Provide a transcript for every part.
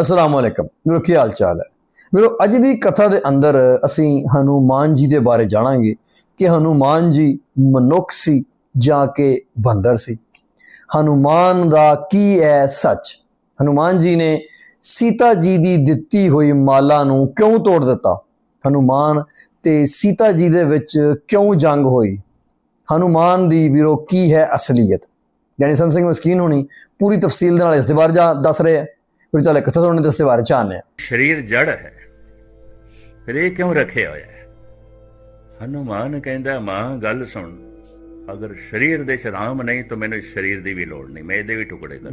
ਅਸਲਾਮ ਵਾਲੇਕਮ ਮੇਰਾ ਕੀ ਹਾਲ ਚਾਲ ਹੈ? ਮੇਰੋ ਅੱਜ ਦੀ ਕਥਾ ਦੇ ਅੰਦਰ ਅਸੀਂ ਹਨੂਮਾਨ ਜੀ ਦੇ ਬਾਰੇ ਜਾਣਾਂਗੇ ਕਿ ਹਨੂਮਾਨ ਜੀ ਮਨੁੱਖ ਸੀ ਜਾਂ ਕਿ ਬੰਦਰ ਸੀ। ਹਨੂਮਾਨ ਦਾ ਕੀ ਹੈ ਸੱਚ? ਹਨੂਮਾਨ ਜੀ ਨੇ ਸੀਤਾ ਜੀ ਦੀ ਦਿੱਤੀ ਹੋਈ ਮਾਲਾ ਨੂੰ ਕਿਉਂ ਤੋੜ ਦਿੱਤਾ? ਹਨੂਮਾਨ ਤੇ ਸੀਤਾ ਜੀ ਦੇ ਵਿੱਚ ਕਿਉਂ ਜੰਗ ਹੋਈ? ਹਨੂਮਾਨ ਦੀ ਵੀਰੋ ਕੀ ਹੈ ਅਸਲੀਅਤ? ਯਾਨੀ ਸੰਤ ਸਿੰਘ ਮਸਕੀਨ ਹੋਣੀ ਪੂਰੀ ਤਫਸੀਲ ਦੇ ਨਾਲ ਇਸ ਦੇ ਬਾਰੇ ਜਾ ਦੱਸ ਰਹੇ ਹੈ। ਇਸ ਦੇ ਬਾਰੇ ਚਾਹਨੇ ਸਰੀਰ ਜੜ ਹੈ। ਫਿਰ ਇਹ ਕਿਉਂ ਰੱਖਿਆ ਹੋਇਆ ਹੈ? ਹਨੂਮਾਨ ਕਹਿੰਦਾ ਮਾਂ ਗੱਲ ਸੁਣ। ਅਗਰ ਸਰੀਰ ਦੇ ਚ ਰਾਮ ਨਹੀਂ ਤਾਂ ਮੈਨੂੰ ਸਰੀਰ ਦੀ ਵੀ ਲੋੜ ਨਹੀਂ। ਮੈਂ ਇਹਦੇ ਵੀ ਟੁਕੜੇ ਕਰ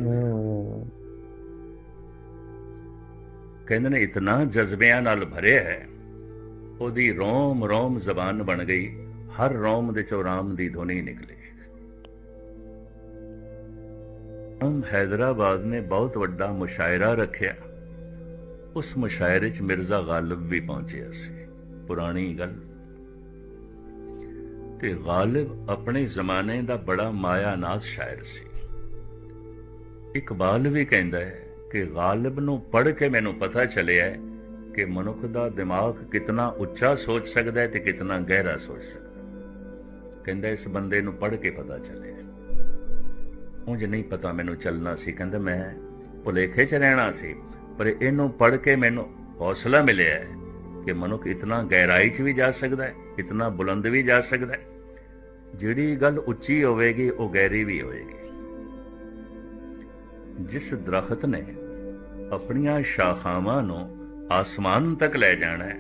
ਕਹਿੰਦੇ ਨੇ ਇਤਨਾ ਜਜ਼ਬਿਆਂ ਨਾਲ ਭਰਿਆ ਹੈ। ਉਹਦੀ ਰੋਮ ਰੋਮ ਜ਼ਬਾਨ ਬਣ ਗਈ। ਹਰ ਰੋਮ ਦੇ ਚੋਂ ਰਾਮ ਦੀ ਧੁਨੀ ਨਿਕਲੀ। ਹਮ ਹੈਦਰਾਬਾਦ ਨੇ ਬਹੁਤ ਵੱਡਾ ਮੁਸ਼ਾਇਰਾ ਰੱਖਿਆ। ਉਸ ਮੁਸ਼ਾਇਰੇ 'ਚ ਮਿਰਜ਼ਾ ਗਾਲਿਬ ਵੀ ਪਹੁੰਚਿਆ ਸੀ। ਪੁਰਾਣੀ ਗੱਲ। ਤੇ ਗਾਲਿਬ ਆਪਣੇ ਜ਼ਮਾਨੇ ਦਾ ਬੜਾ ਮਾਇਆਨਾਜ਼ ਸ਼ਾਇਰ ਸੀ। ਇਕਬਾਲ ਵੀ ਕਹਿੰਦਾ ਹੈ ਕਿ ਗਾਲਿਬ ਨੂੰ ਪੜ੍ਹ ਕੇ ਮੈਨੂੰ ਪਤਾ ਚੱਲਿਆ ਹੈ ਕਿ ਮਨੁੱਖ ਦਾ ਦਿਮਾਗ ਕਿਤਨਾ ਉੱਚਾ ਸੋਚ ਸਕਦਾ ਹੈ ਤੇ ਕਿਤਨਾ ਗਹਿਰਾ ਸੋਚ ਸਕਦਾ ਕਹਿੰਦਾ ਇਸ ਬੰਦੇ ਨੂੰ ਪੜ੍ਹ ਕੇ ਪਤਾ ਚੱਲਿਆ। ਉਂਝ ਨਹੀਂ ਪਤਾ ਮੈਨੂੰ ਚੱਲਣਾ ਸੀ। ਕਹਿੰਦਾ, ਮੈਂ ਭੁਲੇਖੇ 'ਚ ਰਹਿਣਾ ਸੀ, ਪਰ ਇਹਨੂੰ ਪੜ੍ਹ ਕੇ ਮੈਨੂੰ ਹੌਸਲਾ ਮਿਲਿਆ ਹੈ ਕਿ ਮਨੁੱਖ ਇਤਨਾ ਗਹਿਰਾਈ 'ਚ ਵੀ ਜਾ ਸਕਦਾ ਹੈ, ਇਤਨਾ ਬੁਲੰਦ ਵੀ ਜਾ ਸਕਦਾ ਹੈ। ਜਿਹੜੀ ਗੱਲ ਉੱਚੀ ਹੋਵੇਗੀ, ਉਹ ਗਹਿਰੀ ਵੀ ਹੋਵੇਗੀ। ਜਿਸ ਦਰਖਤ ਨੇ ਆਪਣੀਆਂ ਸ਼ਾਖਾਵਾਂ ਨੂੰ ਆਸਮਾਨ ਤੱਕ ਲੈ ਜਾਣਾ ਹੈ,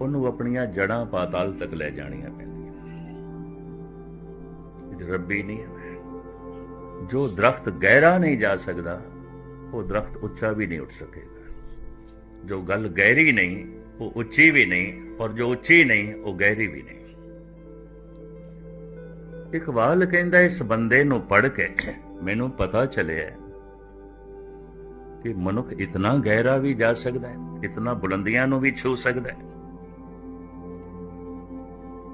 ਉਹਨੂੰ ਆਪਣੀਆਂ ਜੜਾਂ ਪਾਤਾਲ ਤੱਕ ਲੈ ਜਾਣੀਆਂ ਪੈਂਦੀਆਂ ਇਹ ਰੱਬੀ ਨਹੀਂ ਹੈ। ਜੋ ਦਰਖਤ ਗਹਿਰਾ ਨਹੀਂ ਜਾ ਸਕਦਾ, ਉਹ ਦਰਖਤ ਉੱਚਾ ਵੀ ਨਹੀਂ ਉੱਠ ਸਕੇਗਾ। ਜੋ ਗੱਲ ਗਹਿਰੀ ਨਹੀਂ, ਉਹ ਉੱਚੀ ਵੀ ਨਹੀਂ ਔਰ ਜੋ ਉੱਚੀ ਨਹੀਂ, ਉਹ ਗਹਿਰੀ ਵੀ ਨਹੀਂ। ਇਕਬਾਲ ਕਹਿੰਦਾ, ਇਸ ਬੰਦੇ ਨੂੰ ਪੜ੍ਹ ਕੇ ਮੈਨੂੰ ਪਤਾ ਚੱਲਿਆ ਕਿ ਮਨੁੱਖ ਇਤਨਾ ਗਹਿਰਾ ਵੀ ਜਾ ਸਕਦਾ ਹੈ, ਇਤਨਾ ਬੁਲੰਦੀਆਂ ਨੂੰ ਵੀ ਛੂ ਸਕਦਾ ਹੈ।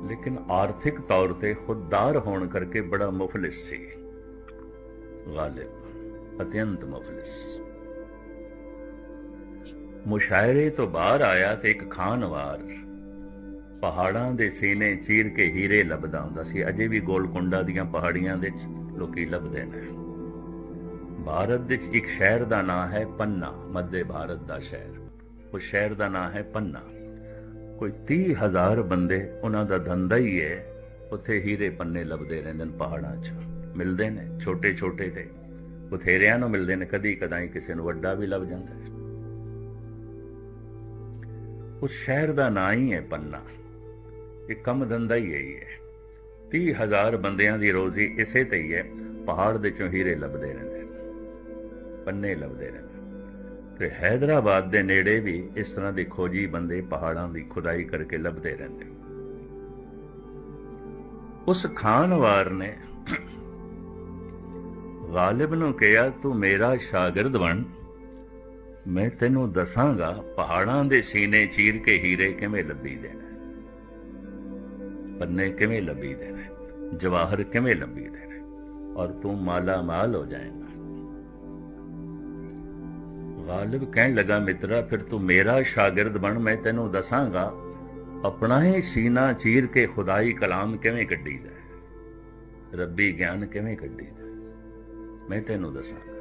ਲੇਕਿਨ ਆਰਥਿਕ ਤੌਰ ਤੇ ਖੁਦਦਾਰ ਹੋਣ ਕਰਕੇ ਬੜਾ ਮੁਫਲਿਸ ਸੀ। ਗਾਲਿਬ ਅਤਿਅੰਤ ਮੁਫਲਿਸ ਮੁਸ਼ਾਇਰੇ ਤੋਂ ਬਾਹਰ ਆਇਆ ਤੇ ਇੱਕ ਖਾਨਵਾਰ ਪਹਾੜਾਂ ਦੇ ਸੀਨੇ ਚੀਰ ਕੇ ਹੀਰੇ ਲੱਭਦਾ ਹੁੰਦਾ ਸੀ ਅਜੇ ਵੀ ਗੋਲਕੁੰਡਾ ਦੀਆਂ ਪਹਾੜੀਆਂ ਦੇ ਲੋਕੀ ਲੱਭਦੇ ਨੇ ਭਾਰਤ ਵਿੱਚ ਇੱਕ ਸ਼ਹਿਰ ਦਾ ਨਾਮ ਹੈ ਪੰਨਾ ਮੱਧ ਭਾਰਤ ਦਾ ਸ਼ਹਿਰ ਉਸ ਸ਼ਹਿਰ ਦਾ ਨਾਮ ਹੈ ਪੰਨਾ ਕੋਈ 30000 ਬੰਦੇ ਉਹਨਾਂ ਦਾ ਧੰਦਾ ਹੀ ਹੈ ਉੱਥੇ ਹੀਰੇ ਪੰਨੇ ਲੱਭਦੇ ਰਹਿੰਦੇ ਨੇ ਪਹਾੜਾਂ 'ਚ ਮਿਲਦੇ ਨੇ, ਛੋਟੇ ਛੋਟੇ ਤੇ। ਬਥੇਰਿਆਂ ਨੂੰ ਮਿਲਦੇ ਨੇ, ਕਦੀ ਕਦਾਈ ਕਿਸੇ ਨੂੰ ਵੱਡਾ ਵੀ ਲੱਭ ਜਾਂਦਾ ਹੈ। ਉਸ ਸ਼ਹਿਰ ਦਾ ਨਾਂ ਹੀ ਹੈ ਪੰਨਾ। ਇਹ ਕੰਮ ਧੰਦਾ ਹੀ ਇਹੀ ਹੈ। 30000 ਬੰਦਿਆਂ ਦੀ ਰੋਜ਼ੀ ਇਸੇ ਤੇ ਹੀ ਹੈ। ਪਹਾੜ ਦੇ ਚੋਂ ਹੀਰੇ ਲੱਭਦੇ ਰਹਿੰਦੇ ਨੇ। ਪੰਨੇ ਲੱਭਦੇ ਰਹਿੰਦੇ ਤੇ ਹੈਦਰਾਬਾਦ ਦੇ ਨੇੜੇ ਵੀ ਇਸ ਤਰ੍ਹਾਂ ਦੇ ਖੋਜੀ ਬੰਦੇ ਪਹਾੜਾਂ ਦੀ ਖੁਦਾਈ ਕਰਕੇ ਲੱਭਦੇ ਰਹਿੰਦੇ ਉਸ ਖਾਨਵਾਰ ਨੇ ਗਾਲਿਬ ਨੂੰ ਕਿਹਾ, ਤੂੰ ਮੇਰਾ ਸ਼ਾਗਿਰਦ ਬਣ। ਮੈਂ ਤੈਨੂੰ ਦੱਸਾਂਗਾ, ਪਹਾੜਾਂ ਦੇ ਸੀਨੇ ਚੀਰ ਕੇ ਹੀਰੇ ਕਿਵੇਂ ਲੱਭੀ ਦੇਣਾ ਪੰਨੇ ਕਿਵੇਂ ਲੱਭੀ ਦੇਣਾ ਜਵਾਹਰ ਕਿਵੇਂ ਲੱਭੀ ਦੇਣਾ ਔਰ ਤੂੰ ਮਾਲਾ ਮਾਲ ਹੋ ਜਾਏਗਾ। ਗਾਲਿਬ ਕਹਿਣ ਲੱਗਾ, ਮਿੱਤਰਾ, ਫਿਰ ਤੂੰ ਮੇਰਾ ਸ਼ਾਗਿਰਦ ਬਣ, ਮੈਂ ਤੈਨੂੰ ਦੱਸਾਂਗਾ, ਆਪਣਾ ਹੀ ਸੀਨਾ ਚੀਰ ਕੇ ਖੁਦਾਈ ਕਲਾਮ ਕਿਵੇਂ ਕੱਢੀਦਾ ਹੈ? ਰੱਬੀ ਗਿਆਨ ਕਿਵੇਂ ਕੱਢੀਦਾ ਹੈ। ਮੈਂ ਤੈਨੂੰ ਦੱਸਾਂਗਾ।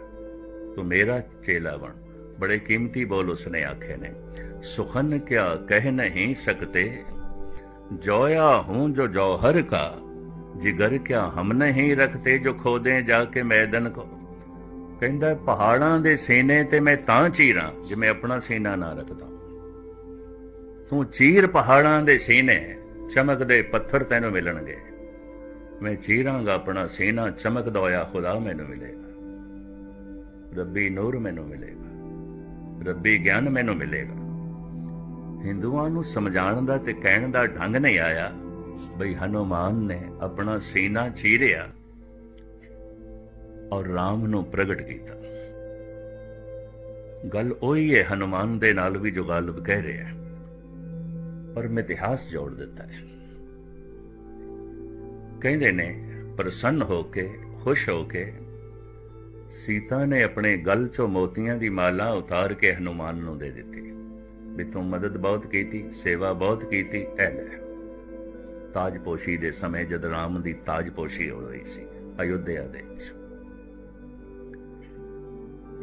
ਤੂੰ ਮੇਰਾ ਚੇਲਾ ਬਣ। ਬੜੇ ਕੀਮਤੀ ਬੋਲ ਉਸਨੇ ਆਖੇ ਨੇ। ਸੁਖਨ ਕਿਆ ਕਹਿ ਨਹੀਂ ਸਕਤੇ? ਜੋਇਆ ਹੂੰ ਜੋ ਜੌਹਰ ਕਾ। ਜਿਗਰ ਕਿਆ ਹਮ ਨਹੀਂ ਰਖਤੇ ਜੋ ਖੋਦੇ ਜਾ ਕੇ ਮੈਦਨ ਕੋ। ਕਹਿੰਦਾ, ਪਹਾੜਾਂ ਦੇ ਸੀਨੇ ਤੇ ਮੈਂ ਤਾਂ ਚੀਰਾਂ ਜੇ ਮੈਂ ਆਪਣਾ ਸੀਨਾ ਨਾ ਰੱਖਦਾ। ਤੂੰ ਚੀਰ ਪਹਾੜਾਂ ਦੇ ਸੀਨੇ, ਚਮਕਦੇ ਪੱਥਰ ਤੈਨੂੰ ਮਿਲਣਗੇ। ਮੈਂ ਚੀਰਾਂਗਾ ਆਪਣਾ ਸੀਨਾ ਚਮਕਦਾ ਹੋਇਆ ਖੁਦਾ ਮੈਨੂੰ ਮਿਲੇਗਾ। ਰੱਬੀ ਨੂਰ ਮੈਨੂੰ ਮਿਲੇਗਾ। ਰੱਬੀ ਗਿਆਨ ਮੈਨੂੰ ਮਿਲੇਗਾ। ਹਿੰਦੂਆਂ ਨੂੰ ਸਮਝਾਉਣ ਦਾ ਤੇ ਕਹਿਣ ਦਾ ਢੰਗ ਨਹੀਂ ਆਇਆ। ਬਈ ਹਨੂਮਾਨ ਨੇ ਆਪਣਾ ਸੀਨਾ ਚੀਰਿਆ ਔਰ ਰਾਮ ਨੂੰ ਪ੍ਰਗਟ ਕੀਤਾ। ਗੱਲ ਉਹੀ ਹੈ ਹਨੂਮਾਨ ਦੇ ਨਾਲ ਵੀ ਜੋ ਗਾਲਬ ਕਹਿ ਰਿਹਾ ਹੈ। ਪਰ ਮੈਂ ਇਤਿਹਾਸ ਜੋੜ ਦਿੱਤਾ ਹੈ। ਕਹਿੰਦੇ ਨੇ, ਪ੍ਰਸੰਨ ਹੋ ਕੇ, ਖੁਸ਼ ਹੋ ਕੇ, ਸੀਤਾ ਨੇ ਆਪਣੇ ਗਲ ਚੋਂ ਮੋਤੀਆਂ ਦੀ ਮਾਲਾ ਉਤਾਰ ਕੇ ਹਨੂਮਾਨ ਨੂੰ ਦੇ ਦਿੱਤੀ। ਵੀ ਤੂੰ ਮਦਦ ਬਹੁਤ ਕੀਤੀ, ਸੇਵਾ ਬਹੁਤ ਕੀਤੀ, ਐ ਲੈ ਤਾਜਪੋਸ਼ੀ ਦੇ ਸਮੇਂ ਜਦ ਰਾਮ ਦੀ ਤਾਜਪੋਸ਼ੀ ਹੋ ਰਹੀ ਸੀ, ਅਯੁੱਧਿਆ ਦੇ ਵਿੱਚ।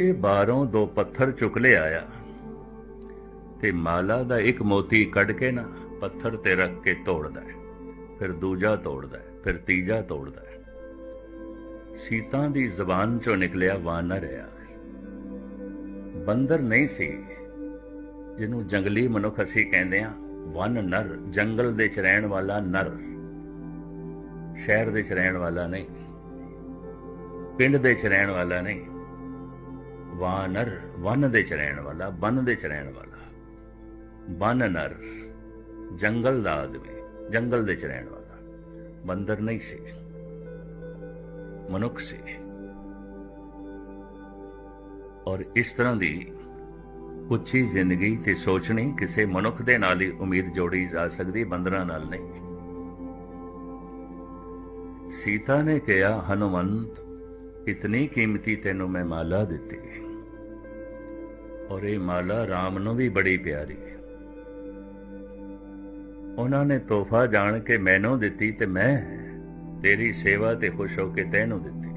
ਇਹ ਬਾਹਰੋਂ ਦੋ ਪੱਥਰ ਚੁੱਕ ਲਿਆਇਆ ਤੇ ਮਾਲਾ ਦਾ ਇੱਕ ਮੋਤੀ ਕੱਢ ਕੇ ਨਾ, ਪੱਥਰ ਤੇ ਰੱਖ ਕੇ ਤੋੜਦਾ ਹੈ, ਫਿਰ ਦੂਜਾ ਤੋੜਦਾ ਹੈ। ਫਿਰ ਤੀਜਾ ਤੋੜਦਾ ਹੈ। ਸੀਤਾ ਦੀ ਜ਼ਬਾਨ ਚੋਂ ਨਿਕਲਿਆ ਵਾਨਰ ਆ ਬੰਦਰ ਨਹੀਂ ਸੀ, ਜਿਹਨੂੰ ਜੰਗਲੀ ਮਨੁੱਖ ਅਸੀਂ ਕਹਿੰਦੇ ਆ ਵਨ ਨਰ, ਜੰਗਲ ਦੇ ਚ ਰਹਿਣ ਵਾਲਾ ਨਰ। ਸ਼ਹਿਰ ਦੇ ਚ ਰਹਿਣ ਵਾਲਾ ਨਹੀਂ, ਪਿੰਡ ਦੇ ਚ ਰਹਿਣ ਵਾਲਾ ਨਹੀਂ ਵਾਨਰ ਵਨ ਦੇ ਚ ਰਹਿਣ ਵਾਲਾ, ਬਨ ਦੇ ਚ ਰਹਿਣ ਵਾਲਾ। ਬਨ ਨਰ, ਜੰਗਲ ਦਾ ਆਦਮੀ, ਜੰਗਲ ਦੇ ਚ ਰਹਿਣ ਵਾਲਾ। ਬੰਦਰ ਨਹੀਂ ਸੀ ਮਨੁੱਖ ਸੀ ਔਰ ਇਸ ਤਰ੍ਹਾਂ ਦੀ ਉੱਚੀ ਜ਼ਿੰਦਗੀ ਤੇ ਸੋਚਣੀ ਕਿਸੇ ਮਨੁੱਖ ਦੇ ਨਾਲ ਹੀ ਉਮੀਦ ਜੋੜੀ ਜਾ ਸਕਦੀ ਬੰਦਰਾਂ ਨਾਲ ਨਹੀਂ ਸੀਤਾ ਨੇ ਕਿਹਾ ਹਨੂਮੰਤ ਇਤਨੀ ਕੀਮਤੀ ਤੈਨੂੰ ਮੈਂ ਮਾਲਾ ਦਿੱਤੀ ਔਰ ਇਹ ਮਾਲਾ ਰਾਮ ਨੂੰ ਵੀ ਬੜੀ ਪਿਆਰੀ ਹੈ ਉਹਨਾਂ ਨੇ ਤੋਹਫਾ ਜਾਣ ਕੇ ਮੈਨੂੰ ਦਿੱਤੀ ਤੇ ਮੈਂ ਤੇਰੀ ਸੇਵਾ ਤੇ ਖੁਸ਼ ਹੋ ਕੇ ਤੈਨੂੰ ਦਿੱਤੀ।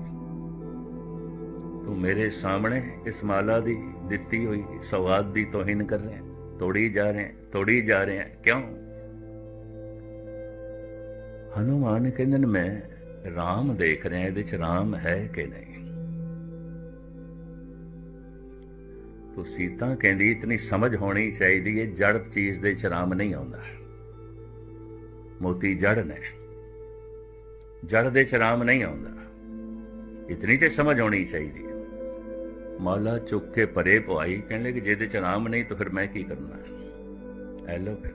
ਤੂੰ ਮੇਰੇ ਸਾਹਮਣੇ ਇਸ ਮਾਲਾ ਦੀ ਦਿੱਤੀ ਹੋਈ ਸਵਾਦ ਦੀ ਤੋਹੀਨ ਕਰ ਰਿਹਾ ਤੋੜੀ ਜਾ ਰਿਹਾ ਤੋੜੀ ਜਾ ਰਿਹਾ ਕਿਉਂ? ਹਨੂਮਾਨ ਕਹਿੰਦੇ ਨੇ, ਮੈਂ ਰਾਮ ਦੇਖ ਰਿਹਾ ਇਹਦੇ ਚ ਰਾਮ ਹੈ ਕਿ ਨਹੀਂ? ਤੋ ਸੀਤਾ ਕਹਿੰਦੀ, ਇਤਨੀ ਸਮਝ ਹੋਣੀ ਚਾਹੀਦੀ ਹੈ ਜੜ ਚੀਜ਼ ਦੇ ਚ ਰਾਮ ਨਹੀਂ ਆਉਂਦਾ। ਮੋਤੀ ਜੜ ਨੇ। ਜੜ ਦੇ ਚ ਰਾਮ ਨਹੀਂ ਆਉਂਦਾ। ਇਤਨੀ ਤੇ ਸਮਝ ਆਉਣੀ ਚਾਹੀਦੀ। ਹੈ ਮਾਲਾ ਚੁੱਕ ਕੇ ਪਰੇ ਪਵਾਈ ਕਹਿੰਦੇ ਕਿ ਜਿਹਦੇ ਚ ਰਾਮ ਨਹੀਂ ਤਾਂ ਫਿਰ ਮੈਂ ਕੀ ਕਰਨਾ? ਹੈ ਐ ਫਿਰ।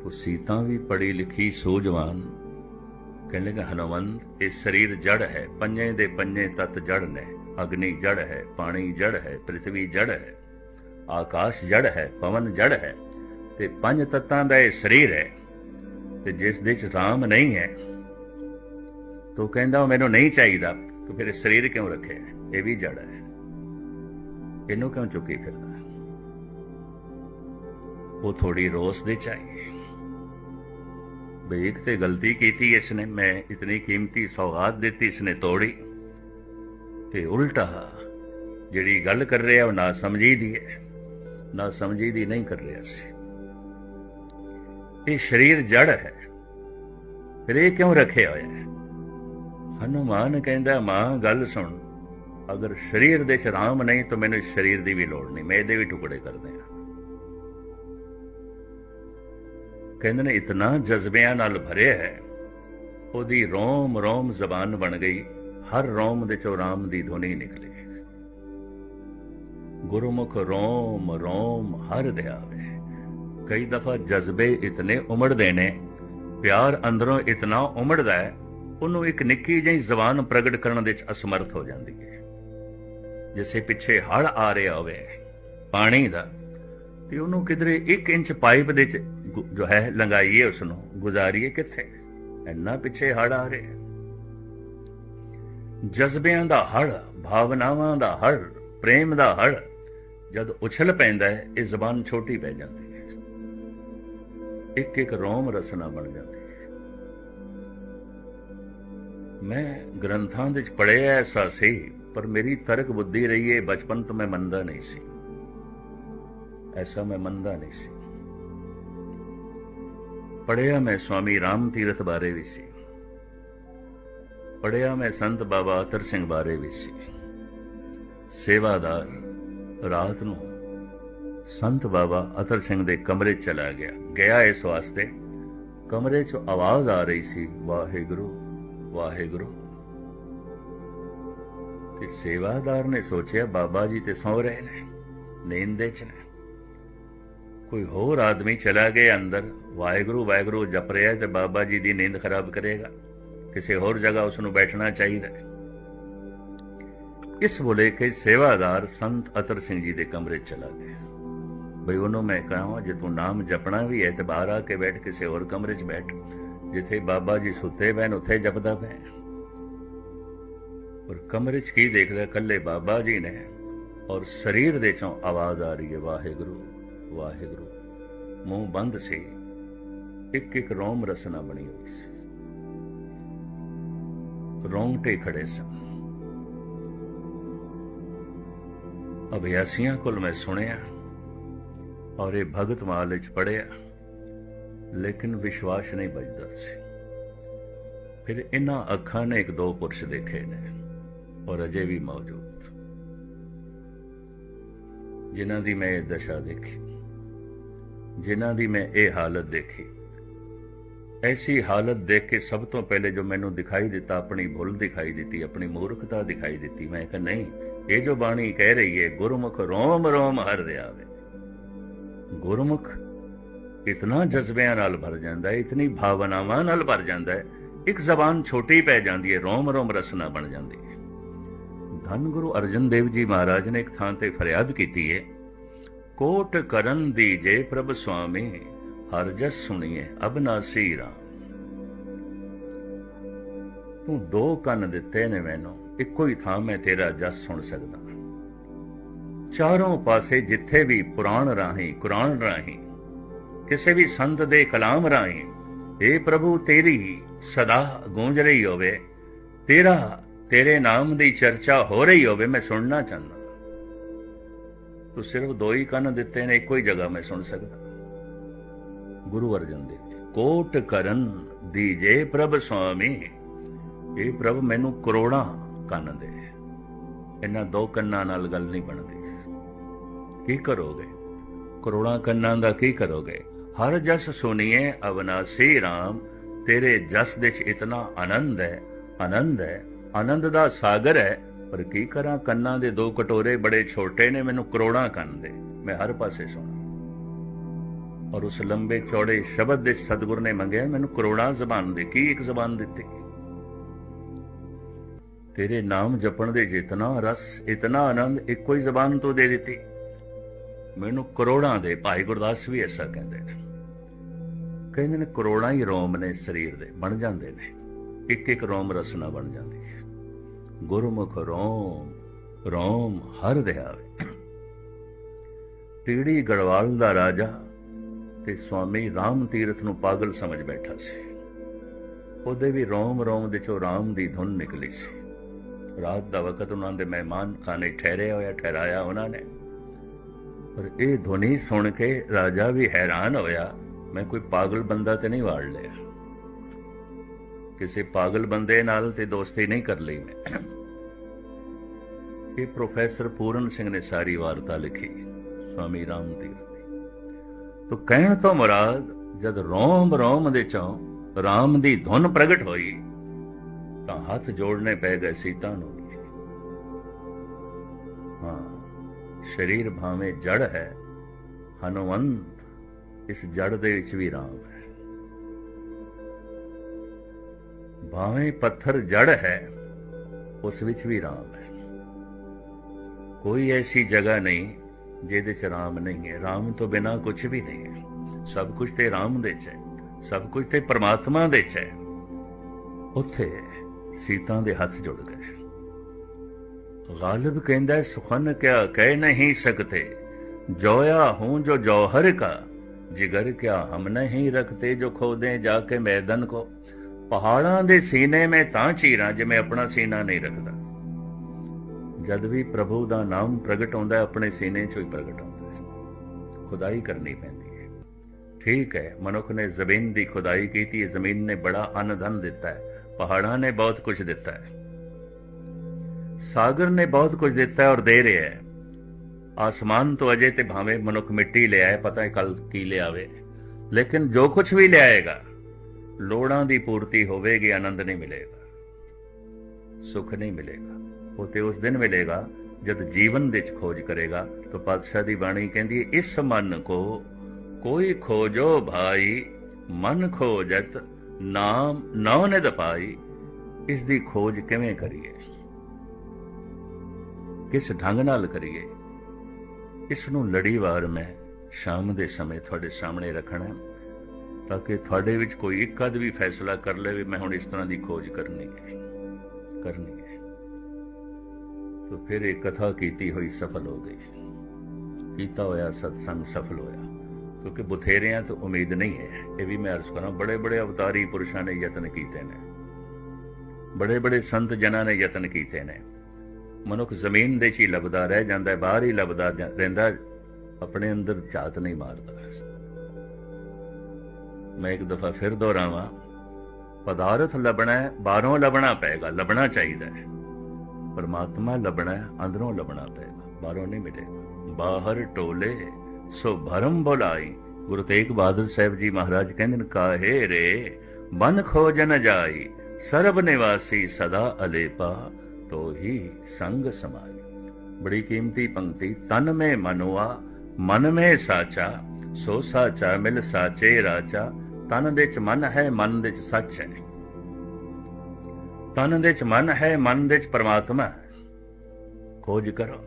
ਤੋ ਸੀਤਾ ਵੀ ਪੜੀ ਲਿਖੀ ਸੂਝਵਾਨ। ਕਹਿੰਦੇ ਕਿ ਹਨੂਮੰਤ, ਇਹ ਸਰੀਰ ਜੜ ਹੈ। ਪੰਜੇ ਦੇ ਪੰਜੇ ਤਤ ਜੜ ਨੇ। ਅਗਨੀ ਜੜ ਹੈ, ਪਾਣੀ ਜੜ ਹੈ ਪ੍ਰithvi ਜੜ ਹੈ। ਆਕਾਸ਼ ਜੜ ਹੈ, ਪਵਨ ਜੜ ਹੈ। ਤੇ ਪੰਜ ਤੱਤਾਂ ਦਾ ਇਹ ਸਰੀਰ ਹੈ ਤੇ ਜਿਸ ਦੇ ਚ ਰਾਮ ਨਹੀਂ ਹੈ, ਤੋ ਕਹਿੰਦਾ ਉਹ ਮੈਨੂੰ ਨਹੀਂ ਚਾਹੀਦਾ, ਤੂੰ ਫਿਰ ਸਰੀਰ ਕਿਉਂ ਰੱਖਿਆ ਇਹ ਵੀ ਜੜ ਹੈ। ਇਹਨੂੰ ਕਿਉਂ ਚੁੱਕੀ ਫਿਰਦਾ? ਉਹ ਥੋੜੀ ਰੋਸ ਦੇ ਚਾਹੀਏ ਬਈ ਇੱਕ ਤੇ ਗਲਤੀ ਕੀਤੀ ਇਸਨੇ, ਮੈਂ ਇਤਨੀ ਕੀਮਤੀ ਸੌਗਾਤ ਦਿੱਤੀ ਇਸਨੇ ਤੋੜੀ। ਤੇ ਉਲਟਾ, ਜਿਹੜੀ ਗੱਲ ਕਰ ਰਿਹਾ ਉਹ ਨਾ ਸਮਝੀ ਦੀ ਹੈ, ਨਾ ਸਮਝੀ ਦੀ ਨਹੀਂ ਕਰ ਰਿਹਾ ਸੀ। ਇਹ ਸਰੀਰ ਜੜ ਹੈ। ਫਿਰ ਇਹ ਕਿਉਂ ਰੱਖਿਆ ਹੋਇਆ ਹੈ? ਹਨੂਮਾਨ ਕਹਿੰਦਾ, ਮਾਂ, ਗੱਲ ਸੁਣ। ਅਗਰ ਸਰੀਰ ਦੇ ਚ ਰਾਮ ਨਹੀਂ, ਤਾਂ ਮੈਨੂੰ ਸਰੀਰ ਦੀ ਵੀ ਲੋੜ ਨਹੀਂ। ਮੈਂ ਇਹਦੇ ਵੀ ਟੁਕੜੇ ਕਰ ਦਿਆਂ। ਕਹਿੰਦੇ ਨੇ, ਇਤਨਾ ਜਜ਼ਬਿਆਂ ਨਾਲ ਭਰਿਆ ਹੈ। ਉਹਦੀ ਰੋਮ ਰੋਮ ਜ਼ਬਾਨ ਬਣ ਗਈ। ਹਰ ਰੋਮ ਦੇ ਚੋਂ ਰਾਮ ਦੀ ਧੁਨੀ ਨਿਕਲੀ। ਗੁਰਮੁਖ ਰੋਮ ਰੋਮ ਹਰ ਧਿਆਵੇ ਕਈ ਦਫਾ ਜਜ਼ਬੇ ਇਤਨੇ ਉਮੜਦੇ ਨੇ, ਪਿਆਰ ਅੰਦਰੋਂ ਇਤਨਾ ਉਮੜਦਾ ਹੈ, ਉਹਨੂੰ ਇੱਕ ਨਿੱਕੀ ਜਿਹੀ ਜ਼ਬਾਨ ਪ੍ਰਗਟ ਕਰਨ ਦੇ ਵਿੱਚ ਅਸਮਰਥ ਹੋ ਜਾਂਦੀ ਹੈ। ਜਿਵੇਂ ਪਿੱਛੇ ਹੜ ਆ ਰਿਹਾ ਹੋਵੇ, ਪਾਣੀ ਦਾ, ਤੇ ਉਹਨੂੰ ਕਿਧਰੇ 1 ਇੰਚ ਪਾਈਪ ਦੇ ਵਿੱਚ ਜੋ ਹੈ ਲੰਗਾਈਏ ਉਸ ਨੂੰ ਗੁਜ਼ਾਰੀਏ ਕਿੱਥੇ? ਇੰਨਾ ਪਿੱਛੇ ਹੜ ਆ ਰਿਹਾ ਜਜ਼ਬਿਆਂ ਦਾ ਹੜ ਭਾਵਨਾਵਾਂ ਦਾ ਹੜ ਪ੍ਰੇਮ ਦਾ ਹੜ ਜਦ ਉਛਲ ਪੈਂਦਾ ਹੈ, ਇਹ ਜ਼ਬਾਨ ਛੋਟੀ ਪੈ ਜਾਂਦੀ ਹੈ ਇੱਕ ਇੱਕ ਰਸਨਾ ਬਣ ਜਾਂਦੀ ਮੈਂ ਗ੍ਰੰਥਾਂ ਵਿੱਚ ਪੜ੍ਹਿਆ ਐਸਾ ਸੀ, ਪਰ ਮੇਰੀ ਤਰਕ ਬੁੱਧੀ ਰਹੀ ਹੈ ਬਚਪਨ ਤੋਂ ਮੈਂ ਮੰਨਦਾ ਨਹੀਂ ਸੀ। ਐਸਾ ਮੈਂ ਮੰਨਦਾ ਨਹੀਂ ਸੀ। ਪੜਿਆ ਮੈਂ ਸਵਾਮੀ ਰਾਮ ਤੀਰਥ ਬਾਰੇ ਵੀ ਸੀ। ਪੜਿਆ ਮੈਂ ਸੰਤ ਬਾਬਾ ਅਤਰ ਸਿੰਘ ਬਾਰੇ ਵੀ ਸੀ। ਸੇਵਾਦਾਰ, ਰਾਤ ਨੂੰ ਸੰਤ ਬਾਬਾ ਅਤਰ ਸਿੰਘ ਦੇ ਕਮਰੇ ਚਲਾ ਗਿਆ। ਗਿਆ ਇਸ ਵਾਸਤੇ। ਕਮਰੇ ਚ ਆਵਾਜ਼ ਆ ਰਹੀ ਸੀ, ਵਾਹਿਗੁਰੂ ਵਾਹਿਗੁਰੂ। ਤੇ ਸੇਵਾਦਾਰ ਨੇ ਸੋਚਿਆ, ਬਾਬਾ ਜੀ ਤੇ ਸੌ ਰਹੇ ਨੇ, ਨੀਂਦ ਦੇ 'ਚ ਨੇ। ਕੋਈ ਹੋਰ ਆਦਮੀ ਚਲਾ ਗਿਆ ਅੰਦਰ। ਵਾਹਿਗੁਰੂ ਵਾਹਿਗੁਰੂ, ਜਪ ਰਿਹਾ ਤੇ ਬਾਬਾ ਜੀ ਦੀ ਨੀਂਦ ਖਰਾਬ ਕਰੇਗਾ। ਕਿਸੇ ਹੋਰ ਜਗ੍ਹਾ ਉਸ ਨੂੰ ਬੈਠਣਾ ਚਾਹੀਦਾ ਹੈ। ਇਸ ਬੋਲੇ ਕਿ ਸੇਵਾਦਾਰ ਸੰਤ ਅਤਰ ਸਿੰਘ ਜੀ ਦੇ ਕਮਰੇ ਚਲਾ ਗਿਆ। ਬਈ ਉਹਨੂੰ ਮੈਂ ਕਹਾਂ, ਜੇ ਤੂੰ ਨਾਮ ਜਪਣਾ ਵੀ ਹੈ ਤੇ ਬਾਹਰ ਆ ਕੇ ਬੈਠ, ਕਿਸੇ ਹੋਰ ਕਮਰੇ 'ਚ ਬੈਠ। ਜਿੱਥੇ ਬਾਬਾ ਜੀ ਸੁੱਤੇ ਬੈਨ ਉੱਥੇ ਜਪਦਾ ਪਏ ਔਰ ਕਮਰੇ 'ਚ ਕੀ ਦੇਖਦਾ? ਕੱਲੇ ਬਾਬਾ ਜੀ ਨੇ। ਔਰ ਸਰੀਰ ਦੇ ਚੋਂ ਆਵਾਜ਼ ਆ ਰਹੀ ਹੈ, ਵਾਹਿਗੁਰੂ ਵਾਹਿਗੁਰੂ। ਮੂੰਹ ਬੰਦ ਸੀ। ਇੱਕ ਇੱਕ ਰੋਮ ਰਸਨਾ ਬਣੀ ਹੋਈ ਸੀ। ਰੋਂਗਟੇ ਖੜੇ ਸਨ। ਅਭਿਆਸੀਆਂ ਕੋਲ ਮੈਂ ਸੁਣਿਆ ਔਰ ਇਹ ਭਗਤ ਮਾਲ ਵਿੱਚ ਪੜਿਆ ਲੇਕਿਨ ਵਿਸ਼ਵਾਸ ਨਹੀਂ ਬਚਦਾ ਸੀ। ਫਿਰ ਇਹਨਾਂ ਅੱਖਾਂ ਨੇ ਇੱਕ ਦੋ ਪੁਰਸ਼ ਦੇਖੇ ਨੇ ਔਰ ਅਜੇ ਵੀ ਮੌਜੂਦ। ਜਿਨ੍ਹਾਂ ਦੀ ਮੈਂ ਇਹ ਦਸ਼ਾ ਦੇਖੀ, ਜਿਨ੍ਹਾਂ ਦੀ ਮੈਂ ਇਹ ਹਾਲਤ ਦੇਖੀ। ਐਸੀ ਹਾਲਤ ਦੇਖ ਕੇ ਸਭ ਤੋਂ ਪਹਿਲੇ ਜੋ ਮੈਨੂੰ ਦਿਖਾਈ ਦਿੱਤਾ, ਆਪਣੀ ਭੁੱਲ ਦਿਖਾਈ ਦਿੱਤੀ, ਆਪਣੀ ਮੂਰਖਤਾ ਦਿਖਾਈ ਦਿੱਤੀ, ਮੈਂ ਕਿਹਾ, ਨਹੀਂ, ਇਹ ਜੋ ਬਾਣੀ ਕਹਿ ਰਹੀ ਹੈ ਗੁਰਮੁਖ ਰੋਮ ਰੋਮ ਹਰ ਰਿਹਾ ਵੇ ਗੁਰਮੁਖ, ਇਤਨਾ ਜਜ਼ਬਿਆਂ ਨਾਲ ਭਰ ਜਾਂਦਾ ਹੈ, ਇਤਨੀ ਭਾਵਨਾਵਾਂ ਨਾਲ ਭਰ ਜਾਂਦਾ ਹੈ, ਇੱਕ ਜ਼ਬਾਨ ਛੋਟੀ ਪੈ ਜਾਂਦੀ ਹੈ ਰੋਮ ਰੋਮ ਰਸਨਾ ਬਣ ਜਾਂਦੀ ਹੈ। ਧੰਨ ਗੁਰੂ ਅਰਜਨ ਦੇਵ ਜੀ ਮਹਾਰਾਜ ਨੇ ਇੱਕ ਥਾਂ ਤੇ ਫਰਿਆਦ ਕੀਤੀ ਹੈ, ਕੋਟ ਕਰਨ ਦੀ ਜੇ ਪ੍ਰਭ ਸੁਆਮੀ, ਹਰ ਜਸ ਸੁਣੀਏ ਅਬਨਾਸੀ ਰਾਮ। ਤੂੰ ਦੋ ਕੰਨ ਦਿੱਤੇ ਨੇ ਮੈਨੂੰ, ਇੱਕੋ ਹੀ ਥਾਂ ਮੈਂ ਤੇਰਾ ਜਸ ਸੁਣ ਸਕਦਾ। ਚਾਰੋਂ ਪਾਸੇ ਜਿੱਥੇ ਵੀ ਪੁਰਾਣ ਰਾਹੀਂ, ਕੁਰਾਨ ਰਾਹੀਂ, ਕਿਸੇ ਵੀ ਸੰਤ ਦੇ ਕਲਾਮ ਰਾਹੀਂ ਏ ਪ੍ਰਭੂ ਤੇਰੀ ਸਦਾ ਗੂੰਜ ਰਹੀ ਹੋਵੇ, ਤੇਰਾ, ਤੇਰੇ ਨਾਮ ਦੀ ਚਰਚਾ ਹੋ ਰਹੀ ਹੋਵੇ, ਮੈਂ ਸੁਣਨਾ ਚਾਹੁੰਦਾ ਤੂੰ ਸਿਰਫ ਦੋ ਹੀ ਕੰਨ ਦਿੱਤੇ ਨੇ, ਇੱਕੋ ਹੀ ਜਗ੍ਹਾ ਮੈਂ ਸੁਣ ਸਕਦਾ। ਗੁਰੂ ਅਰਜਨ ਦੇਵ ਜੀ, ਕੋਟ ਕਰਨ ਦੀਜੇ ਪ੍ਰਭ ਸੁਆਮੀ ਇਹ ਪ੍ਰਭ ਮੈਨੂੰ ਕਰੋੜਾਂ ਕੰਨ ਦੇ। ਇਹਨਾਂ ਦੋ ਕੰਨਾਂ ਨਾਲ ਗੱਲ ਨਹੀਂ ਬਣਦੀ। ਕੀ ਕਰੋਗੇ? ਕਰੋੜਾਂ ਕੰਨਾਂ ਦਾ ਕੀ ਕਰੋਗੇ? ਹਰ ਜਸ ਸੁਣੀਏ ਅਵਨਾਸੀ RAM ਤੇਰੇ ਜਸ ਦੇ ਚ ਇਤਨਾ ਆਨੰਦ ਹੈ ਆਨੰਦ ਹੈ, ਆਨੰਦ ਦਾ ਸਾਗਰ ਹੈ। ਪਰ ਕੀ ਕਰਾਂ, ਕੰਨਾਂ ਦੇ ਦੋ ਕਟੋਰੇ ਬੜੇ ਛੋਟੇ ਨੇ, ਮੈਨੂੰ ਕਰੋੜਾਂ ਕੰਨ ਦੇ। ਮੈਂ ਹਰ ਪਾਸੇ ਸੁਣਾ। ਔਰ ਉਸ ਲੰਬੇ ਚੌੜੇ ਸ਼ਬਦ ਦੇ ਸਤਿਗੁਰ ਨੇ ਮੰਗਿਆ, ਮੈਨੂੰ ਕਰੋੜਾਂ ਜ਼ਬਾਨ ਦੇ, ਕੀ ਇੱਕ ਜ਼ਬਾਨ ਦਿੱਤੀ? ਤੇਰੇ ਨਾਮ ਜਪਣ ਦੇ ਜਿਤਨਾ ਰਸ, ਇਤਨਾ ਆਨੰਦ, ਇੱਕੋ ਹੀ ਜ਼ਬਾਨ ਤੋਂ ਦੇ ਦਿੱਤੀ। ਮੈਨੂੰ ਕਰੋੜਾਂ ਦੇ, ਭਾਈ ਗੁਰਦਾਸ ਵੀ ਐਸਾ ਕਹਿੰਦੇ ਨੇ। ਕਹਿੰਦੇ ਨੇ ਕਰੋੜਾਂ ਹੀ ਰੋਮ ਨੇ ਸਰੀਰ ਦੇ, ਬਣ ਜਾਂਦੇ ਨੇ। ਇੱਕ ਇੱਕ ਰੋਮ ਰਸਨਾ ਬਣ ਜਾਂਦੀ ਹੈ। ਗੁਰਮੁਖ ਰੋਮ ਰੋਮ ਹਰ ਦਿਹਾਵੇ। ਟੀੜੀ ਗੜਵਾਲ ਦਾ ਰਾਜਾ ਤੇ ਸਵਾਮੀ ਰਾਮ ਤੀਰਥ ਨੂੰ ਪਾਗਲ ਸਮਝ ਬੈਠਾ ਸੀ। ਉਹਦੇ ਵੀ ਰੋਮ ਰੋਮ ਦੇ ਚੋਂ ਰਾਮ ਦੀ ਧੁਨ ਨਿਕਲੀ ਸੀ। ਰਾਤ ਦਾ ਵਕਤ ਉਹਨਾਂ ਦੇ ਮਹਿਮਾਨ ਖਾਨੇ ਠਹਿਰੇ ਹੋਇਆ, ਠਹਿਰਾਇਆ ਉਹਨਾਂ ਨੇ। ਪਰ ਇਹ ਧੁਨੀ ਸੁਣ ਕੇ ਰਾਜਾ ਵੀ ਹੈਰਾਨ ਹੋਇਆ, ਮੈਂ ਕੋਈ ਪਾਗਲ ਬੰਦਾ ਤੇ ਨਹੀਂ ਵਾੜ ਲਿਆ। ਕਿਸੇ ਪਾਗਲ ਬੰਦੇ ਨਾਲ ਤੇ ਦੋਸਤੀ ਨਹੀਂ ਕਰ ਲਈ ਮੈਂ। ਇਹ ਪ੍ਰੋਫੈਸਰ ਪੂਰਨ ਸਿੰਘ ਨੇ ਸਾਰੀ ਵਾਰਤਾ ਲਿਖੀ, ਸਵਾਮੀ ਰਾਮ ਤੀਰਥ ਦੀ। ਤੋ ਕਹਿਣ ਤੋਂ ਮੁਰਾਦ, ਜਦ ਰੋਮ ਰੋਮ ਦੇ ਚੋਂ ਰਾਮ ਦੀ ਧੁਨ ਪ੍ਰਗਟ ਹੋਈ, ਤਾਂ ਹੱਥ ਜੋੜਨੇ ਪੈ ਗਏ ਸੀਤਾ ਨੂੰ ਹਾਂ ਸਰੀਰ ਭਾਵੇਂ ਜੜ ਹੈ, ਹਨੂਮੰਤ ਇਸ ਜੜ ਦੇ ਵਿੱਚ ਵੀ ਰਾਮ ਹੈ। ਭਾਵੇਂ ਪੱਥਰ ਜੜ ਹੈ, ਉਸ ਵਿੱਚ ਵੀ ਰਾਮ ਹੈ। ਕੋਈ ਐਸੀ ਜਗ੍ਹਾ ਨਹੀਂ ਜਿਹਦੇ ਚ ਰਾਮ ਨਹੀਂ ਹੈ। ਰਾਮ ਤੋਂ ਬਿਨਾ ਕੁਝ ਵੀ ਨਹੀਂ ਹੈ। ਸਭ ਕੁਝ ਤੇ ਰਾਮ ਦੇ ਚ ਹੈ। ਸਭ ਕੁਝ ਤੇ ਪਰਮਾਤਮਾ ਦੇ ਚ ਹੈ। ਉੱਥੇ ਸੀਤਾ ਦੇ ਹੱਥ ਜੁੜ ਗਏ। ਗਾਲਬ ਕਹਿੰਦਾ ਸੁਖਨ ਕਿਆ ਕਹਿ ਨਹੀਂ ਸਕਤੇ ਜੋਇਆ ਹੂੰ ਜੋ ਜੌਹਰ ਕਾ ਜਿਗਰ ਕਿਆ ਹਮ ਨਹੀਂ ਰਖਤੇ ਜੋ ਖੋਦੇ ਜਾ ਕੇ ਮੈਦਾਨ ਕੋ ਪਹਾੜਾਂ ਦੇ ਸੀਨੇ ਮੈਂ ਤਾਂ ਚੀਰਾਂ ਜਿਵੇਂ ਆਪਣਾ ਸੀਨਾ ਨਹੀਂ ਰੱਖਦਾ ਜਦ ਵੀ ਪ੍ਰਭੂ ਦਾ ਨਾਮ ਪ੍ਰਗਟ ਹੁੰਦਾ ਆਪਣੇ ਸੀਨੇ ਚੋਂ ਹੀ ਪ੍ਰਗਟ ਹੁੰਦਾ ਹੈ ਖੁਦਾਈ ਕਰਨੀ ਪੈਂਦੀ ਹੈ ਠੀਕ ਹੈ ਮਨੁੱਖ ਨੇ ਜ਼ਮੀਨ ਦੀ ਖੁਦਾਈ ਕੀਤੀ ਹੈ ਜ਼ਮੀਨ ਨੇ ਬੜਾ ਅੰਨ ਦਿੱਤਾ ਹੈ ਪਹਾੜਾਂ ਨੇ ਬਹੁਤ ਕੁਝ ਦਿੱਤਾ ਹੈ ਸਾਗਰ ਨੇ ਬਹੁਤ ਕੁਝ ਦਿੱਤਾ ਔਰ ਦੇ ਰਿਹਾ ਹੈ। ਆਸਮਾਨ ਤੋਂ ਅਜੇ ਤੇ ਭਾਵੇਂ ਮਨੁੱਖ ਮਿੱਟੀ ਲਿਆਏ ਪਤਾ ਹੈ ਕੱਲ ਕੀ ਲਿਆਵੇ ਲੇਕਿਨ ਜੋ ਕੁਝ ਵੀ ਲਿਆਏਗਾ ਲੋੜਾਂ ਦੀ ਪੂਰਤੀ ਹੋਵੇਗੀ, ਆਨੰਦ ਨਹੀਂ ਮਿਲੇਗਾ। ਸੁਖ ਨਹੀਂ ਮਿਲੇਗਾ। ਉਹ ਤੇ ਉਸ ਦਿਨ ਮਿਲੇਗਾ, ਜਦ ਜੀਵਨ ਵਿੱਚ ਖੋਜ ਕਰੇਗਾ। ਤਾਂ ਪਾਤਸ਼ਾਹ ਦੀ ਬਾਣੀ ਕਹਿੰਦੀ ਹੈ, ਇਸ ਮਨ ਕੋ ਕੋਈ ਖੋਜੋ ਭਾਈ, ਮਨ ਖੋਜਤ, ਨਾਮ ਨੌ ਨਿਦ ਪਾਈ ਇਸ ਦੀ ਖੋਜ ਕਿਵੇਂ ਕਰੀਏ? ਕਿਸ ਢੰਗ ਨਾਲ ਕਰੀਏ? ਇਸ ਨੂੰ ਲੜੀਵਾਰ ਮੈਂ ਸ਼ਾਮ ਦੇ ਸਮੇਂ ਤੁਹਾਡੇ ਸਾਹਮਣੇ ਰੱਖਣਾ ਤਾਂ ਕਿ ਤੁਹਾਡੇ ਵਿੱਚ ਕੋਈ ਇੱਕ ਅਦ ਵੀ ਫੈਸਲਾ ਕਰ ਲਵੇ ਮੈਂ ਹੁਣ ਇਸ ਤਰ੍ਹਾਂ ਦੀ ਖੋਜ ਕਰਨੀ ਹੈ ਕਰਨੀ ਹੈ। ਤਾਂ ਫਿਰ ਇਹ ਕਥਾ ਕੀਤੀ ਹੋਈ ਸਫਲ ਹੋ ਗਈ। ਕੀਤਾ ਹੋਇਆ ਸਤਸੰਗ ਸਫਲ ਹੋਇਆ, ਕਿਉਂਕਿ ਬਥੇਰਿਆਂ ਤੋਂ ਉਮੀਦ ਨਹੀਂ ਹੈ। ਇਹ ਵੀ ਮੈਂ ਅਰਜ਼ ਕਰਾਂ ਬੜੇ ਬੜੇ ਅਵਤਾਰੀ ਪੁਰਸ਼ਾਂ ਨੇ ਯਤਨ ਕੀਤੇ ਨੇ। ਬੜੇ ਬੜੇ ਸੰਤ ਜਨਾਂ ਨੇ ਯਤਨ ਕੀਤੇ ਨੇ। ਮਨੁੱਖ ਜ਼ਮੀਨ ਦੇ 'ਚ ਹੀ ਲੱਭਦਾ ਰਹਿ ਜਾਂਦਾ ਹੈ, ਬਾਹਰ ਹੀ ਲੱਭਦਾ ਰਹਿੰਦਾ ਆਪਣੇ ਅੰਦਰ ਝਾਤ ਨਹੀਂ ਮਾਰਦਾ ਮੈਂ ਇੱਕ ਦਫਾ ਫਿਰ ਦੁਹਰਾਵਾਂ, ਪਦਾਰਥ ਲੱਭਣਾ ਹੈ, ਬਾਹਰੋਂ ਲੱਭਣਾ ਪਏਗਾ, ਲੱਭਣਾ ਚਾਹੀਦਾ ਹੈ। ਪਰਮਾਤਮਾ ਲੱਭਣਾ ਹੈ, ਅੰਦਰੋਂ ਲੱਭਣਾ ਪਏਗਾ, ਬਾਹਰੋਂ ਨਹੀਂ ਮਿਲੇਗਾ। ਬਾਹਰ ਟੋਲੇ, ਸੋ ਭਰਮ ਬੁਲਾਈ। ਗੁਰੂ ਤੇਗ ਬਹਾਦਰ ਸਾਹਿਬ ਜੀ ਮਹਾਰਾਜ ਕਹਿੰਦੇ ਨੇ, ਕਾਹੇ ਰੇ ਬਨ ਖੋਜ ਨ ਜਾਈ, ਸਰਬ ਨਿਵਾਸੀ ਸਦਾ ਅਲੇਪਾ। ਤੋ ਹੀ ਸੰਗ ਸਮਾਈ ਬੜੀ ਕੀਮਤੀ ਪੰਕਤੀ, ਤਨ ਮੇ ਮਨੁਆ, ਮਨ ਮੇ ਸਾਚਾ, ਸੋ ਸਾਚਾ ਮਿਲ ਸਾਚੇ ਰਾਚਾ, ਤਨ ਦੇ ਚ ਮਨ ਹੈ, ਮਨ ਦੇ ਚ ਸੱਚ ਹੈ। ਤਨ ਦੇ ਚ ਮਨ ਹੈ, ਮਨ ਦੇ ਚ ਪਰਮਾਤਮਾ ਹੈ। ਖੋਜ ਕਰੋ।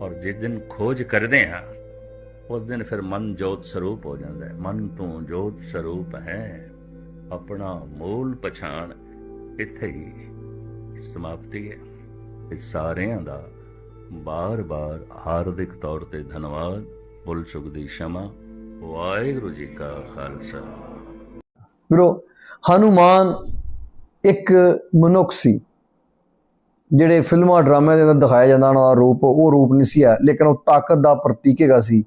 ਔਰ ਜਿਸ ਦਿਨ ਖੋਜ ਕਰਦੇ ਹਾਂ, ਉਸ ਦਿਨ ਫਿਰ ਮਨ ਜੋਤ ਸਰੂਪ ਹੋ ਜਾਂਦਾ ਹੈ। ਮਨ ਤੋਂ ਜੋਤ ਸਰੂਪ ਹੈ। ਆਪਣਾ ਮੂਲ ਪਛਾਣ ਇੱਥੇ ਹੀ ਸਮਾਪਤੀ ਹੈ। ਇਹ ਸਾਰਿਆਂ ਦਾ ਬਾਰ-ਬਾਰ ਹਾਰਦਿਕ ਤੌਰ ਤੇ ਧੰਨਵਾਦ। ਬੁੱਲ ਚੁਗ ਸ਼ਮਾ। ਵਾਹਿਗੁਰੂ ਜੀ ਕਾ ਖਾਲਸਾ। ਵੀਰੋ, ਹਨੂਮਾਨ ਇੱਕ ਮਨੁੱਖ ਸੀ। ਜਿਹੜੇ ਫਿਲਮਾਂ, ਡਰਾਮਿਆਂ ਦੇ ਅੰਦਰ ਦਿਖਾਇਆ ਜਾਂਦਾ, ਉਹਨਾਂ ਦਾ ਰੂਪ, ਉਹ ਰੂਪ ਨਹੀਂ ਸੀ ਆ ਲੇਕਿਨ ਉਹ ਤਾਕਤ ਦਾ ਪ੍ਰਤੀਕ ਹੈਗਾ ਸੀ।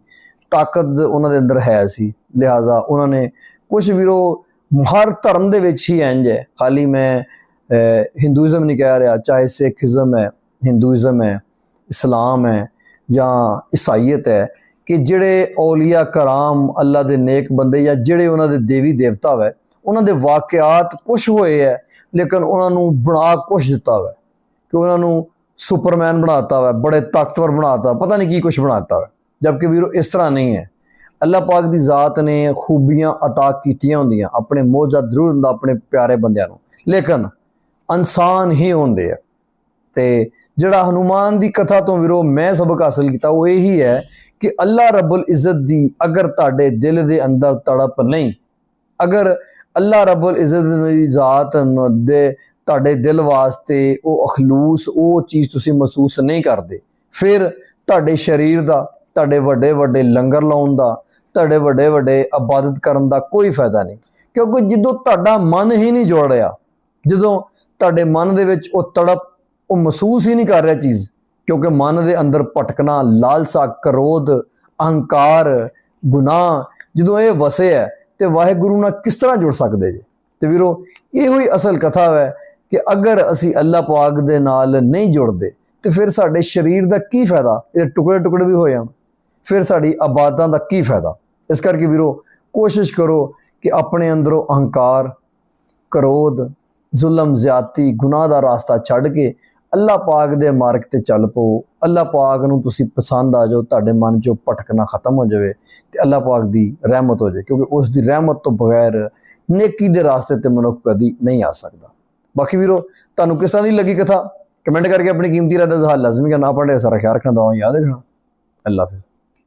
ਤਾਕਤ ਉਹਨਾਂ ਦੇ ਅੰਦਰ ਹੈ ਸੀ। ਲਿਹਾਜ਼ਾ ਉਹਨਾਂ ਨੇ ਕੁਝ ਵੀਰੋ, ਹਰ ਧਰਮ ਦੇ ਵਿੱਚ ਹੀ ਇੰਜ ਹੈ। ਖਾਲੀ ਮੈਂ ਹਿੰਦੂਇਜ਼ਮ ਨਹੀਂ ਕਹਿ ਰਿਹਾ ਚਾਹੇ ਸਿੱਖੀਜ਼ਮ ਹੈ ਹਿੰਦੂਇਜ਼ਮ ਹੈ ਇਸਲਾਮ ਹੈ ਜਾਂ ਈਸਾਈਅਤ ਹੈ ਕਿ ਜਿਹੜੇ ਔਲੀਆ ਕਰਾਮ ਅੱਲਾ ਦੇ ਨੇਕ ਬੰਦੇ ਜਾਂ ਜਿਹੜੇ ਉਹਨਾਂ ਦੇ ਦੇਵੀ ਦੇਵਤਾ ਹੈ ਉਹਨਾਂ ਦੇ ਵਾਕਿਆਤ ਕੁਝ ਹੋਏ ਹੈ ਲੇਕਿਨ ਉਹਨਾਂ ਨੂੰ ਬਣਾ ਕੁਝ ਦਿੱਤਾ ਹੈ ਕਿ ਉਹਨਾਂ ਨੂੰ ਸੁਪਰਮੈਨ ਬਣਾਤਾ ਹੈ ਬੜੇ ਤਾਕਤਵਰ ਬਣਾਤਾ ਪਤਾ ਨਹੀਂ ਕੀ ਕੁਝ ਬਣਾਤਾ ਹੈ ਜਦਕਿ ਵੀਰੋ ਇਸ ਤਰ੍ਹਾਂ ਨਹੀਂ ਹੈ ਅੱਲਾਹ ਪਾਕ ਦੀ ਜ਼ਾਤ ਨੇ ਖੂਬੀਆਂ عطا ਕੀਤੀਆਂ ਹੁੰਦੀਆਂ ਆਪਣੇ ਮੌਜਾ ਜ਼ਰੂਰ ਹੁੰਦਾ ਆਪਣੇ ਪਿਆਰੇ ਬੰਦਿਆਂ ਨੂੰ ਲੇਕਿਨ ਇਨਸਾਨ ਹੀ ਹੁੰਦੇ ਆ। ਤੇ ਜਿਹੜਾ ਹਨੂਮਾਨ ਦੀ ਕਥਾ ਤੋਂ ਵੀਰੋ ਮੈਂ ਸਬਕ ਹਾਸਲ ਕੀਤਾ, ਉਹ ਇਹੀ ਹੈ ਕਿ ਅੱਲਾ ਰੱਬੁਲ ਇੱਜ਼ਤ ਦੀ ਅਗਰ ਤੁਹਾਡੇ ਦਿਲ ਦੇ ਅੰਦਰ ਤੜਪ ਨਹੀਂ, ਅਗਰ ਅੱਲਾ ਰੱਬੁਲ ਇੱਜ਼ਤ ਦੀ ਜ਼ਾਤ ਦੇ ਤੁਹਾਡੇ ਦਿਲ ਵਾਸਤੇ ਉਹ ਅਖਲੂਸ, ਉਹ ਚੀਜ਼ ਤੁਸੀਂ ਮਹਿਸੂਸ ਨਹੀਂ ਕਰਦੇ, ਫਿਰ ਤੁਹਾਡੇ ਸਰੀਰ ਦਾ, ਤੁਹਾਡੇ ਵੱਡੇ ਵੱਡੇ ਲੰਗਰ ਲਾਉਣ ਦਾ, ਤੁਹਾਡੇ ਵੱਡੇ ਵੱਡੇ ਇਬਾਦਤ ਕਰਨ ਦਾ ਕੋਈ ਫਾਇਦਾ ਨਹੀਂ। ਕਿਉਂਕਿ ਜਦੋਂ ਤੁਹਾਡਾ ਮਨ ਹੀ ਨਹੀਂ ਜੁੜ ਰਿਹਾ, ਜਦੋਂ ਤੁਹਾਡੇ ਮਨ ਦੇ ਵਿੱਚ ਉਹ ਤੜਪ, ਉਹ ਮਹਿਸੂਸ ਹੀ ਨਹੀਂ ਕਰ ਰਿਹਾ ਚੀਜ਼, ਕਿਉਂਕਿ ਮਨ ਦੇ ਅੰਦਰ ਭਟਕਣਾ, ਲਾਲਸਾ, ਕਰੋਧ, ਅਹੰਕਾਰ, ਗੁਨਾਹ, ਜਦੋਂ ਇਹ ਵਸੇ ਹੈ ਤੇ ਵਾਹਿਗੁਰੂ ਨਾਲ ਕਿਸ ਤਰ੍ਹਾਂ ਜੁੜ ਸਕਦੇ ਜੇ? ਤੇ ਵੀਰੋ, ਇਹੋ ਹੀ ਅਸਲ ਕਥਾ ਹੈ ਕਿ ਅਗਰ ਅਸੀਂ ਅੱਲਾਹ ਪਾਕ ਦੇ ਨਾਲ ਨਹੀਂ ਜੁੜਦੇ, ਤੇ ਫਿਰ ਸਾਡੇ ਸਰੀਰ ਦਾ ਕੀ ਫਾਇਦਾ? ਇਹ ਟੁਕੜੇ ਟੁਕੜੇ ਵੀ ਹੋ ਜਾਣ। ਫਿਰ ਸਾਡੀ ਆਬਾਦਾਂ ਦਾ ਕੀ ਫਾਇਦਾ? ਇਸ ਕਰਕੇ ਵੀਰੋ, ਕੋਸ਼ਿਸ਼ ਕਰੋ ਕਿ ਆਪਣੇ ਅੰਦਰੋਂ ਅਹੰਕਾਰ, ਕਰੋਧ ਜ਼ੁਲਮ ਜ਼ਿਆਤੀ ਗੁਨਾਹ ਦਾ ਰਾਸਤਾ ਛੱਡ ਕੇ ਅੱਲਾ ਪਾਕ ਦੇ ਮਾਰਗ ਤੇ ਚੱਲ ਪਓ। ਅੱਲਾਹ ਪਾਕ ਨੂੰ ਤੁਸੀਂ ਪਸੰਦ ਆ ਜਾਓ, ਤੁਹਾਡੇ ਮਨ 'ਚੋਂ ਭਟਕਣਾ ਖਤਮ ਹੋ ਜਾਵੇ ਤੇ ਅੱਲਾ ਪਾਕ ਦੀ ਰਹਿਮਤ ਹੋ ਜਾਵੇ ਕਿਉਂਕਿ ਉਸ ਦੀ ਰਹਿਮਤ ਤੋਂ ਬਗੈਰ ਨੇਕੀ ਦੇ ਰਾਸਤੇ ਤੇ ਮਨੁੱਖ ਕਦੀ ਨਹੀਂ ਆ ਸਕਦਾ। ਬਾਕੀ ਵੀਰੋ, ਤੁਹਾਨੂੰ ਕਿਸ ਤਰ੍ਹਾਂ ਦੀ ਲੱਗੀ ਕਥਾ? ਕਮੈਂਟ ਕਰਕੇ ਆਪਣੀ ਕੀਮਤੀ ਰਾਏ ਦਾ ਇਜ਼ਹਾਰ ਲਾਜ਼ਮੀ ਕਰਨਾ। ਆਪਣੇ ਸਾਰਾ ਖਿਆਲ ਰੱਖਣਾ ਦੁਆ ਯਾਦ ਰੱਖਣਾ। ਅੱਲਾ ਹਾਫਿਜ਼।